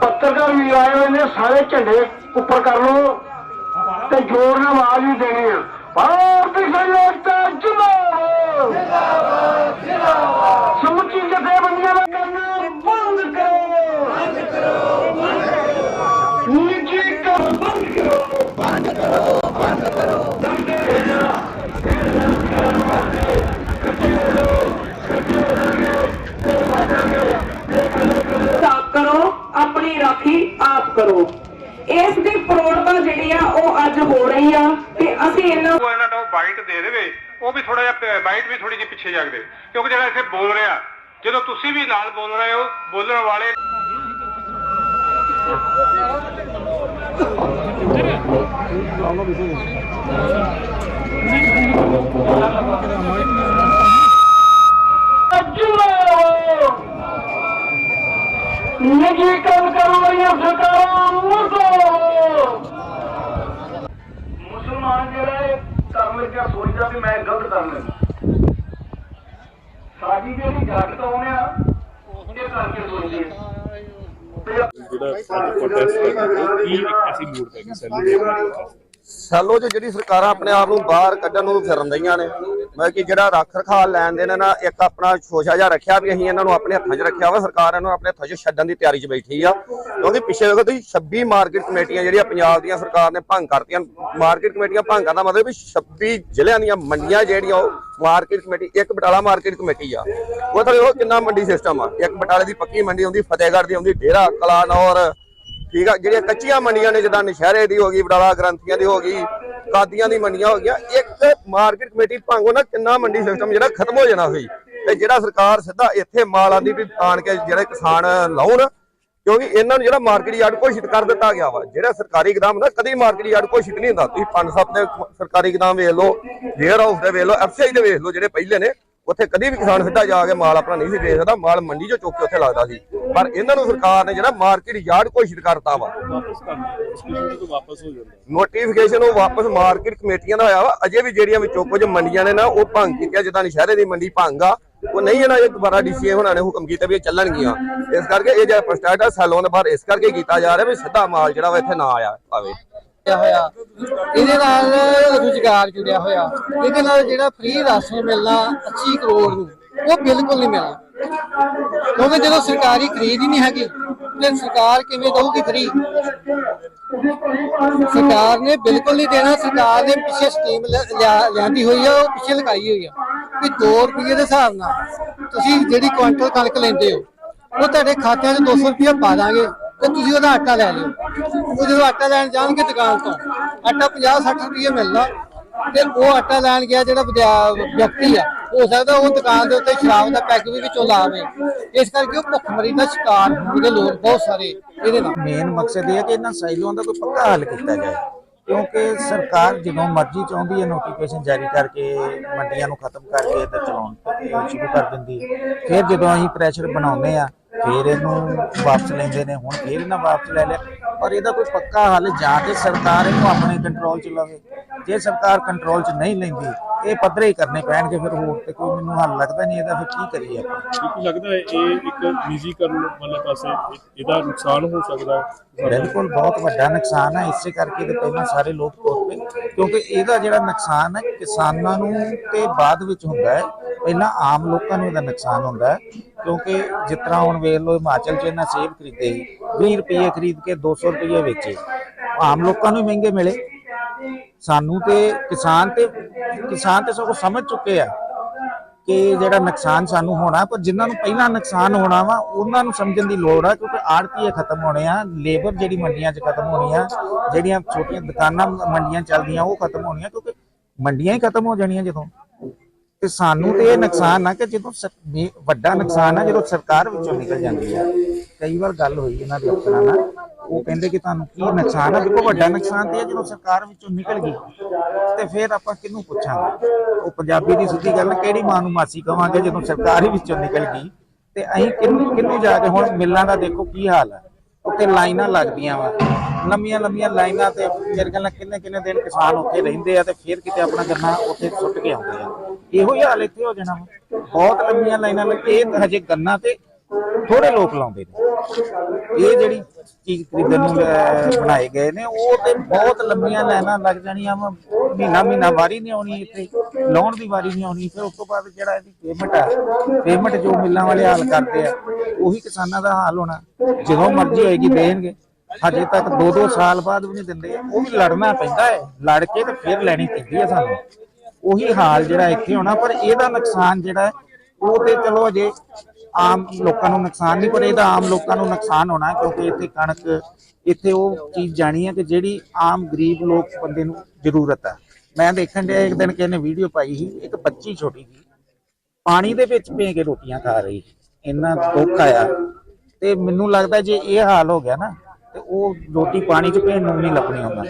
ਪੱਤਰਕਾਰ ਵੀ ਆਏ ਹੋਏ ਨੇ, ਸਾਰੇ ਝੰਡੇ ਉੱਪਰ ਕਰ ਲਓ ਤੇ ਜ਼ੋਰ ਨਾਲ ਆਵਾਜ਼ ਵੀ ਦੇਣੀ ਆ। ਭਾਰਤੀ ਸੰਯੁਕਤਾ ਜਿੰਦਾਬਾਦ ਆਪ ਕਰੋ। ਇਸ ਦੀ ਪ੍ਰੋੜਤਾ ਜਿਹੜੀ ਆ ਉਹ ਅੱਜ ਹੋ ਰਹੀ ਆ ਤੇ ਅਸੀਂ ਇਹਨਾਂ ਉਹ ਇਹਨਾਂ ਨੂੰ ਬਾਈਟ ਦੇ ਦੇਵੇ। ਉਹ ਵੀ ਥੋੜਾ ਜਿਹਾ ਬਾਈਟ ਵੀ ਥੋੜੀ ਜਿਹੀ ਪਿੱਛੇ ਜਾਗਦੇ। ਕਿਉਂਕਿ ਜਿਹੜਾ ਇੱਥੇ ਬੋਲ ਰਿਹਾ ਜਦੋਂ ਤੁਸੀਂ ਵੀ ਨਾਲ ਬੋਲ ਰਹੇ ਹੋ ਬੋਲਣ ਵਾਲੇ ਨਿੱਜੀ ਕੰਮ ਕਰਨ ਵਾਲੀਆਂ ਸਰਕਾਰਾਂ ਮੁਰਦਾਬਾਦ ਮੁਸਲਮਾਨ ਜਿਹੜਾ ਇਹ ਕਰਨ ਲੱਗਿਆ ਸੋਚਦਾ ਵੀ ਮੈਂ ਗਲਤ ਕਰ ਲੈਂਦਾ। ਸਾਡੀ ਜਿਹੜੀ ਜੱਟ ਤੋਂ ਆ ਇਹ ਕਰਕੇ ਸੋਚਦੀ ਹੈ ਸੈਲੋ 'ਚ ਜਿਹੜੀ ਸਰਕਾਰਾਂ ਆਪਣੇ ਆਪ ਨੂੰ ਬਾਹਰ ਕੱਢਣ ਨੂੰ ਫਿਰਨ ਦਈਆਂ ਨੇ ਮਤਲਬ ਕਿ ਜਿਹੜਾ ਰੱਖ ਰਖਾਅ ਲੈਣ ਦੇ ਨੇ ਨਾ ਇੱਕ ਆਪਣਾ ਸ਼ੋਸ਼ਾ ਜਿਹਾ ਰੱਖਿਆ ਵੀ ਅਸੀਂ ਇਹਨਾਂ ਨੂੰ ਆਪਣੇ ਹੱਥਾਂ 'ਚ ਰੱਖਿਆ ਵਾ, ਸਰਕਾਰ ਇਹਨਾਂ ਨੂੰ ਆਪਣੇ ਹੱਥਾਂ 'ਚ ਛੱਡਣ ਦੀ ਤਿਆਰੀ 'ਚ ਬੈਠੀ ਆ। ਕਿਉਂਕਿ ਪਿੱਛੇ ਦੇਖੋ ਤੁਸੀਂ 26 ਮਾਰਕੀਟ ਕਮੇਟੀਆਂ ਜਿਹੜੀਆਂ ਪੰਜਾਬ ਦੀਆਂ ਸਰਕਾਰ ਨੇ ਭੰਗ ਕਰਤੀਆਂ, ਮਾਰਕੀਟ ਕਮੇਟੀਆਂ ਭੰਗ ਕਰਨ ਦਾ ਮਤਲਬ ਵੀ 26 ਜ਼ਿਲ੍ਹਿਆਂ ਦੀਆਂ ਮੰਡੀਆਂ ਜਿਹੜੀਆਂ ਉਹ ਮਾਰਕੀਟ ਕਮੇਟੀ, ਇੱਕ ਬਟਾਲਾ ਮਾਰਕੀਟ ਕਮੇਟੀ ਆ। ਉਹ ਤਾਂ ਉਹ ਕਿੰਨਾ ਮੰਡੀ ਸਿਸਟਮ ਆ। ਇੱਕ ਬਟਾਲੇ ਦੀ ਪੱਕੀ ਮੰਡੀ ਆਉਂਦੀ ਫਤਿਹਗੜ੍ਹ ਦੀ ਆਉਂਦੀ ਡੇਰਾ, ਕਲਾਨੌਰ, ਠੀਕ ਆ, ਜਿਹੜੀਆਂ ਕੱਚੀਆਂ ਮੰਡੀਆਂ ਨੇ, ਜਿੱਦਾਂ ਨਸ਼ਹਿਰੇ ਦੀ ਹੋ ਗਈ, ਬਟਾਲਾ ਗ੍ਰੰਥੀਆਂ ਦੀ ਹੋ ਗਈ ਕਾਦੀਆਂ ਦੀ ਮੰਡੀਆਂ ਹੋ ਗਈਆਂ, ਇੱਕ ਮਾਰਕੀਟ ਕਮੇਟੀ ਭਾਂਗੋ ਨਾ ਕਿੰਨਾ ਮੰਡੀ ਸਿਸਟਮ ਜਿਹੜਾ ਖਤਮ ਹੋ ਜਾਣਾ ਹੋਈ ਤੇ ਜਿਹੜਾ ਸਰਕਾਰ ਸਿੱਧਾ ਇੱਥੇ ਮਾਲ ਆਂਦੀ ਵੀ ਆਣ ਕੇ ਜਿਹੜੇ ਕਿਸਾਨ ਲਾਉਣ, ਕਿਉਂਕਿ ਇਹਨਾਂ ਨੂੰ ਜਿਹੜਾ ਮਾਰਕੀਟ ਯਾਰਡ ਘੋਸ਼ਿਤ ਕਰ ਦਿੱਤਾ ਗਿਆ ਵਾ, ਜਿਹੜਾ ਸਰਕਾਰੀ ਗਦਾਮ ਹੁੰਦਾ, ਕਦੀ ਮਾਰਕੀਟ ਯਾਰਡ ਘੋਸ਼ਿਤ ਨਹੀਂ ਹੁੰਦਾ। ਤੁਸੀਂ ਪੰਜ ਸੱਤ ਦੇ ਸਰਕਾਰੀ ਗਦਾਮ ਵੇਖ ਲਓ ਵੇਅਰ ਹਾਊਸ ਦੇ ਵੇਖ ਲਓ ਐਫਸੀਆਈ ਦੇ ਵੇਖ ਲਓ, ਜਿਹੜੇ ਪਹਿਲੇ ਨੇ ਉੱਥੇ ਕਦੀ ਵੀ ਕਿਸਾਨ ਸਿੱਧਾ ਜਾ ਕੇ ਮਾਲ ਆਪਣਾ ਨਹੀਂ ਸੀ ਵੇਚ ਸਕਦਾ ਮਾਲ ਮੰਡੀ 'ਚੋਂ ਚੁੱਕ ਕੇ ਉੱਥੇ ਲੱਗਦਾ ਸੀ। ਪਰ ਇਹਨਾਂ ਨੂੰ ਸਰਕਾਰ ਨੇ ਜਿਹੜਾ ਮਾਰਕੀਟ ਯਾਰਡ ਘੋਸ਼ਿਤ ਕਰਤਾ ਵਾ। ਵਾਪਸ ਕਰਨਾ ਉਸ ਕਿਸੇ ਤੋਂ ਵਾਪਸ ਹੋ ਜਾਂਦਾ। ਨੋਟੀਫਿਕੇਸ਼ਨ ਉਹ ਵਾਪਸ ਮਾਰਕੀਟ ਕਮੇਟੀਆਂ ਦਾ ਹੋਇਆ ਵਾ। ਅਜੇ ਵੀ ਜਿਹੜੀਆਂ ਵਿੱਚੋਂ ਕੁਝ ਮੰਡੀਆਂ ਨੇ ਨਾ ਉਹ ਭੰਗ ਕੀਤੀਆਂ ਜਿੱਦਾਂ ਨਸ਼ਹਿਰੇ ਦੀ ਮੰਡੀ ਭੰਗ ਆ। ਉਹ ਨਹੀਂ ਇਹਨਾਂ ਇਹ ਦੁਬਾਰਾ ਡੀਸੀਏ ਹੋਣਾ ਨੇ ਹੁਕਮ ਕੀਤਾ ਵੀ ਇਹ ਚੱਲਣਗੀਆਂ। ਇਸ ਕਰਕੇ ਇਹ ਜਿਹੜਾ ਪ੍ਰਸਟੈਟ ਆ ਸੈਲੋਂ ਦੇ ਬਾਹਰ ਇਸ ਕਰਕੇ ਕੀਤਾ ਜਾ ਰਿਹਾ ਵੀ ਸਿੱਧਾ ਮਾਲ ਜਿਹੜਾ ਵਾ ਇੱਥੇ ਨਾ ਆਇਆ ਆਵੇ ਹੋਇਆ। ਇਹਦੇ ਨਾਲ ਰੁਜ਼ਗਾਰ ਜੁੜਿਆ ਹੋਇਆ। ਇਹਦੇ ਨਾਲ ਜਿਹੜਾ ਫ੍ਰੀ ਰਾਸ਼ਨ ਮਿਲਣਾ 80 ਕਰੋੜ ਨੂੰ, ਉਹ ਬਿਲਕੁਲ ਨਹੀਂ ਮਿਲਣਾ ਕਿਉਂਕਿ ਜਦੋਂ ਸਰਕਾਰੀ ਖਰੀਦ ਹੀ ਨਹੀਂ ਹੈਗੀ, ਤੇ ਸਰਕਾਰ ਕਿਵੇਂ ਦਊਗੀ ਫ੍ਰੀ ਸਰਕਾਰ ਨੇ ਬਿਲਕੁਲ ਨਹੀਂ ਦੇਣਾ। ਸਰਕਾਰ ਨੇ ਪਿੱਛੇ ਸਕੀਮ ਲਿਆਂਦੀ ਹੋਈ ਆ, ਉਹ ਪਿੱਛੇ ਲਗਾਈ ਹੋਈ ਆ। ਕਿ 2 ਰੁਪਏ ਦੇ ਹਿਸਾਬ ਨਾਲ ਤੁਸੀਂ ਜਿਹੜੀ ਕੁਆਂਟਲ ਕਣਕ ਲੈਂਦੇ ਹੋ, ਉਹ ਤੁਹਾਡੇ ਖਾਤਿਆਂ 'ਚ 200 ਰੁਪਏ ਪਾ ਦਾਂਗੇ ਤੇ ਤੁਸੀਂ ਉਹਦਾ ਆਟਾ ਲੈ ਲਿਓ। ਉਹ ਜਦੋਂ ਆਟਾ ਲੈਣ ਜਾਣਗੇ ਦੁਕਾਨ ਤੋਂ ਆਟਾ 50 60 ਰੁਪਏ ਮਿਲਣਾ ਤੇ ਉਹ ਆਟਾ ਲੈਣ ਗਿਆ ਜਿਹੜਾ ਵਿਅਕਤੀ ਆ, ਹੋ ਸਕਦਾ ਉਹ ਦੁਕਾਨ ਦੇ ਉੱਤੇ ਸ਼ਰਾਬ ਦਾ ਪੈਕ ਵੀ ਵਿੱਚੋਂ ਲਾਵੇ। ਇਸ ਕਰਕੇ ਉਹ ਭੁੱਖਮਰੀ ਦਾ ਸ਼ਿਕਾਰ ਹੋਣਗੇ ਲੋਕ ਬਹੁਤ ਸਾਰੇ ਇਹਦੇ ਨਾਲ। ਮੇਨ ਮਕਸਦ ਇਹ ਹੈ ਕਿ ਇਹਨਾਂ ਸਾਈਲੋਂ ਦਾ ਕੋਈ ਪੱਕਾ ਹੱਲ ਕੀਤਾ ਜਾਏ, ਕਿਉਂਕਿ ਸਰਕਾਰ ਜਦੋਂ ਮਰਜ਼ੀ ਚਾਹੁੰਦੀ ਹੈ ਨੋਟੀਫਿਕੇਸ਼ਨ ਜਾਰੀ ਕਰਕੇ ਮੰਡੀਆਂ ਨੂੰ ਖਤਮ ਕਰਕੇ ਤੇ ਚਲਾਉਣ ਸ਼ੁਰੂ ਕਰ ਦਿੰਦੀ, ਫਿਰ ਜਦੋਂ ਅਸੀਂ ਪ੍ਰੈਸ਼ਰ ਬਣਾਉਂਦੇ ਆ ਫਿਰ ਇਹਨੂੰ ਵਾਪਸ ਲੈਂਦੇ ਨੇ, ਹੁਣ ਫਿਰ ਇਹਨਾਂ ਵਾਪਸ ਲੈ ਲਿਆ। ਪਰ ਇਹਦਾ ਕੋਈ ਪੱਕਾ ਹੱਲ ਜਾਂ ਤੇ ਸਰਕਾਰ ਇਹਨੂੰ ਆਪਣੇ ਕੰਟਰੋਲ 'ਚ ਲਵੇ। ਜੇ ਸਰਕਾਰ ਕੰਟਰੋਲ 'ਚ ਨਹੀਂ ਲੈਂਦੀ ਇਹ ਪੱਧਰੇ ਹੀ ਕਰਨੇ ਪੈਣਗੇ ਫਿਰ ਹੋਰ ਤੇ ਕੋਈ ਮੈਨੂੰ ਹੱਲ ਲੱਗਦਾ ਨਹੀਂ ਇਹਦਾ ਫਿਰ ਕੀ ਕਰੀਏ ਆਪਾਂ? ਕੀ ਲੱਗਦਾ ਹੈ ਇਹ ਇੱਕ ਨਿੱਜੀਕਰਨ ਵਾਲੇ ਪਾਸੇ ਇਹਦਾ ਨੁਕਸਾਨ ਹੋ ਸਕਦਾ ਹੈ। ਬਿਲਕੁਲ ਬਹੁਤ ਵੱਡਾ ਨੁਕਸਾਨ ਹੈ। ਇਸੇ ਕਰਕੇ ਤੇ ਪਹਿਲਾਂ ਸਾਰੇ ਲੋਕ ਤੁਰ ਪਏ ਕਿਉਂਕਿ ਇਹਦਾ ਜਿਹੜਾ ਨੁਕਸਾਨ ਹੈ ਕਿਸਾਨਾਂ ਨੂੰ ਤੇ ਬਾਅਦ ਵਿੱਚ ਹੁੰਦਾ ਹੈ। ਪਹਿਲਾਂ ਆਮ ਲੋਕਾਂ ਨੂੰ ਇਹਦਾ ਨੁਕਸਾਨ ਹੁੰਦਾ ਹੈ। ਕਿਉਂਕਿ ਜਿਸ ਤਰ੍ਹਾਂ ਹੁਣ ਵੇਖ ਲਓ ਹਿਮਾਚਲ 'ਚ ਇਹਨਾਂ ਸੇਬ ਖਰੀਦੇ ਸੀ 20 ਰੁਪਏ ਖਰੀਦ ਕੇ 200 ਰੁਪਏ ਵੇਚੇ। ਆਮ ਲੋਕਾਂ ਨੂੰ ਮਹਿੰਗੇ ਮਿਲੇ। ਸਾਨੂੰ ਤੇ ਕਿਸਾਨ ਤੇ ਕਿਸਾਨ ਤੇ ਸਗੋਂ ਸਮਝ ਚੁੱਕੇ ਆ ਕਿ ਜਿਹੜਾ ਨੁਕਸਾਨ ਸਾਨੂੰ ਹੋਣਾ, ਪਰ ਜਿਨ੍ਹਾਂ ਨੂੰ ਪਹਿਲਾਂ ਨੁਕਸਾਨ ਹੋਣਾ ਵਾ, ਉਹਨਾਂ ਨੂੰ ਸਮਝਣ ਦੀ ਲੋੜ ਆ, ਕਿਉਂਕਿ ਆੜਤੀਏ ਖਤਮ ਹੋਣੇ ਆ, ਲੇਬਰ ਜਿਹੜੀ ਮੰਡੀਆਂ 'ਚ ਖਤਮ ਹੋਣੀ ਆ ਜਿਹੜੀਆਂ ਛੋਟੀਆਂ ਦੁਕਾਨਾਂ ਮੰਡੀਆਂ ਚੱਲਦੀਆਂ, ਉਹ ਖਤਮ ਹੋਣੀਆਂ, ਕਿਉਂਕਿ ਮੰਡੀਆਂ ਹੀ ਖਤਮ ਹੋ ਜਾਣੀਆਂ ਜਦੋਂ। ਤੇ ਸਾਨੂੰ ਤੇ ਇਹ ਨੁਕਸਾਨ ਆ ਕਿ ਜਦੋਂ ਵੱਡਾ ਨੁਕਸਾਨ ਆ, ਜਦੋਂ ਸਰਕਾਰ ਵਿੱਚੋਂ ਨਿਕਲ ਜਾਂਦੀ ਆ। ਕਈ ਵਾਰ ਗੱਲ ਹੋਈ ਇਹਨਾਂ ਦੇ ਅਫਸਰਾਂ ਨਾਲ, ਉਹ ਕਹਿੰਦੇ ਕਿ ਤੁਹਾਨੂੰ ਕੀ ਨੁਕਸਾਨ ਆ? ਦੇਖੋ, ਵੱਡਾ ਨੁਕਸਾਨ ਤੇ ਇਹ ਜਦੋਂ ਸਰਕਾਰ ਵਿੱਚੋਂ ਨਿਕਲ ਗਈ, ਤੇ ਫਿਰ ਆਪਾਂ ਕਿਹਨੂੰ ਪੁੱਛਾਂਗੇ? ਉਹ ਪੰਜਾਬੀ ਦੀ ਸਿੱਧੀ ਗੱਲ ਕਿਹੜੀ ਮਾਂ ਨੂੰ ਮਾਸੀ ਕਵਾਂਗੇ ਜਦੋਂ ਸਰਕਾਰ ਹੀ ਵਿੱਚੋਂ ਨਿਕਲ ਗਈ? ਤੇ ਅਸੀਂ ਕਿਹਨੂੰ ਕਿਹਨੂੰ ਜਾ ਕੇ ਹੁਣ ਮਿਲਾਂ ਦਾ ਦੇਖੋ ਕੀ ਹਾਲ ਆ? ਉੱਥੇ ਲਾਈਨਾਂ ਲੱਗਦੀਆਂ ਵਾ। ਲੰਮੀਆਂ ਲੰਮੀਆਂ ਲਾਈਨਾਂ ਤੇ ਮੇਰੇ ਖਿਆਲ ਨਾਲ ਕਿੰਨੇ ਕਿੰਨੇ ਦਿਨ ਕਿਸਾਨ ਉੱਥੇ ਰਹਿੰਦੇ ਆ ਤੇ ਫਿਰ ਕਿਤੇ ਆਪਣਾ ਗੰਨਾ ਉੱਥੇ ਸੁੱਟ ਕੇ ਆਉਂਦੇ ਆ। ਇਹੋ ਹੀ ਹਾਲ ਇੱਥੇ ਹੋ ਜਾਣਾ ਵਾ। ਬਹੁਤ ਲੰਮੀਆਂ ਲਾਈਨਾਂ ਲੱਗ ਇਹ ਹਜੇ ਗੰਨਾ ਤੇ ਥੋੜੇ ਲੋਕ ਲਾਉਂਦੇ ਨੇ। ਇਹ ਜਿਹੜੀ ਚੀਜ਼ ਖਰੀਦਣ ਨੂੰ ਅਹ, ਬਣਾਏ ਗਏ ਨੇ। ਉਹ ਤੇ ਬਹੁਤ ਲੰਮੀਆਂ ਲਾਈਨਾਂ ਲੱਗ ਜਾਣੀਆਂ ਵਾ। ਮਹੀਨਾ ਮਹੀਨਾ ਵਾਰੀ ਨਹੀਂ ਆਉਣੀ ਇੱਥੇ। ਲਾਉਣ ਦੀ ਵਾਰੀ ਨਹੀਂ ਆਉਣੀ। ਫਿਰ ਉਸ ਤੋਂ ਬਾਅਦ ਜਿਹੜਾ ਇਹਦੀ ਪੇਮੈਂਟ ਆ ਪੇਮੈਂਟ ਜੋ ਮਿੱਲਾਂ ਵਾਲੇ ਹਾਲ ਕਰਦੇ ਆ ਉਹੀ ਕਿਸਾਨਾਂ ਦਾ ਹਾਲ ਹੋਣਾ। ਜਦੋਂ ਮਰਜ਼ੀ ਹੋਏਗੀ ਦੇਣਗੇ। ਹਜੇ ਤੱਕ 2-2 ਸਾਲ ਬਾਅਦ ਵੀ ਨਹੀਂ ਦਿੰਦੇ। ਉਹ ਵੀ ਲੜਨਾ ਪੈਂਦਾ ਹੈ। ਲੜ ਕੇ ਤੇ ਫਿਰ ਲੈਣੀ ਪੈਂਦੀ ਹੈ ਸਾਨੂੰ। ਉਹੀ ਹਾਲ ਜਿਹੜਾ ਇੱਥੇ ਹੋਣਾ। ਪਰ ਇਹਦਾ ਨੁਕਸਾਨ ਜਿਹੜਾ ਹੈ, ਉਹ ਤੇ ਚਲੋ ਅਜੇ ਆਮ ਲੋਕਾਂ ਨੂੰ ਨੁਕਸਾਨ ਨਹੀਂ, ਪਰ ਇਹਦਾ ਆਮ ਲੋਕਾਂ ਨੂੰ ਨੁਕਸਾਨ ਹੋਣਾ ਕਿਉਂਕਿ ਇੱਥੇ ਕਣਕ, ਇੱਥੇ ਉਹ ਚੀਜ਼ ਜਾਣੀ ਹੈ ਕਿ ਜਿਹੜੀ ਆਮ ਗਰੀਬ ਲੋਕ ਬੰਦੇ ਨੂੰ ਜ਼ਰੂਰਤ ਹੈ ਮੈਂ ਦੇਖਣ ਡਿਆ ਇੱਕ ਦਿਨ ਕਿਸੇ ਵੀਡੀਓ ਪਾਈ ਸੀ, ਇੱਕ ਬੱਚੀ ਛੋਟੀ ਜੀ ਪਾਣੀ ਦੇ ਵਿੱਚ ਭੇ ਕੇ ਰੋਟੀਆਂ ਖਾ ਰਹੀ ਸੀ। ਇੰਨਾ ਦੁੱਖ ਆਇਆ ਤੇ ਮੈਨੂੰ ਲੱਗਦਾ ਜੇ ਇਹ ਹਾਲ ਹੋ ਗਿਆ ਨਾ, ਤੇ ਉਹ ਰੋਟੀ ਪਾਣੀ 'ਚ ਭੇਣ ਨੂੰ ਨਹੀਂ ਲੱਭਣੀ ਹੁੰਦਾ